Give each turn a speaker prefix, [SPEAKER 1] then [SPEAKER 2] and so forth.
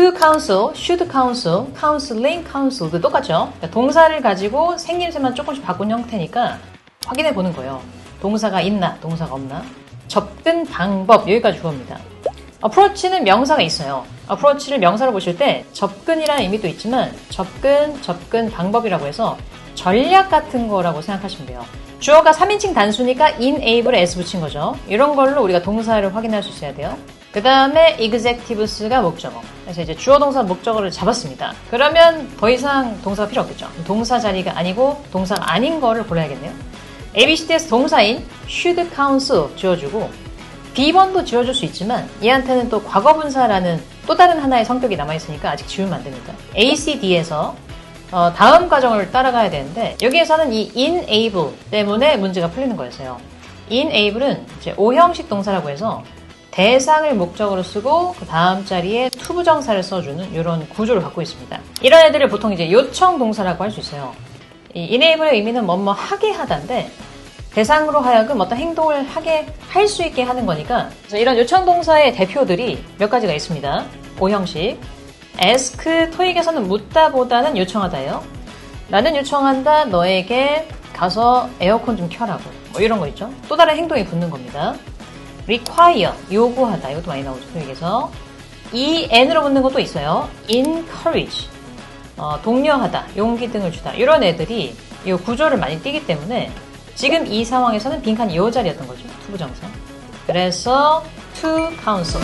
[SPEAKER 1] to counsel, should counsel, counseling, counseled 똑같죠? 그러니까 동사를 가지고 생김새만 조금씩 바꾼 형태니까 확인해 보는 거예요. 동사가 있나, 동사가 없나. 접근 방법, 여기까지 주어입니다. approach는 명사가 있어요. approach를 명사로 보실 때 접근이라는 의미도 있지만 접근, 접근 방법이라고 해서 전략 같은 거라고 생각하시면 돼요. 주어가 3인칭 단수니까 enable에 s 붙인 거죠. 이런 걸로 우리가 동사를 확인할 수 있어야 돼요. 그 다음에 exectives가 목적어. 그래서 이제 주어 동사 목적어를 잡았습니다. 그러면 더 이상 동사가 필요 없겠죠. 동사 자리가 아니고 동사가 아닌 거를 골라야겠네요. ABCD에서 동사인 should counsel 지어주고 B번도 지어줄 수 있지만 얘한테는 또 과거분사라는 또 다른 하나의 성격이 남아있으니까 아직 지우면 안 됩니다. ACD에서 어, 다음 과정을 따라가야 되는데 여기에서는 이 enable 때문에 문제가 풀리는 거였어요. enable은 이제 오형식 동사라고 해서 대상을 목적으로 쓰고 그 다음 자리에 투부정사를 써주는 이런 구조를 갖고 있습니다. 이런 애들을 보통 이제 요청 동사라고 할 수 있어요. 이 enable의 의미는 뭐뭐 하게 하다인데 대상으로 하여금 어떤 행동을 하게 할 수 있게 하는 거니까 그래서 이런 요청 동사의 대표들이 몇 가지가 있습니다. 오형식 ask 토익에서는 묻다보다는 요청하다예요. 나는 요청한다 너에게 가서 에어컨 좀 켜라고 뭐 이런 거 있죠. 또 다른 행동이 붙는 겁니다. Require 요구하다 이것도 많이 나오죠 토익에서 이 n으로 붙는 것도 있어요. encourage 어, 독려하다, 용기 등을 주다 이런 애들이 이 구조를 많이 띄기 때문에 지금 이 상황에서는 빈칸이 이 자리였던 거죠 투부정사. 그래서 to counsel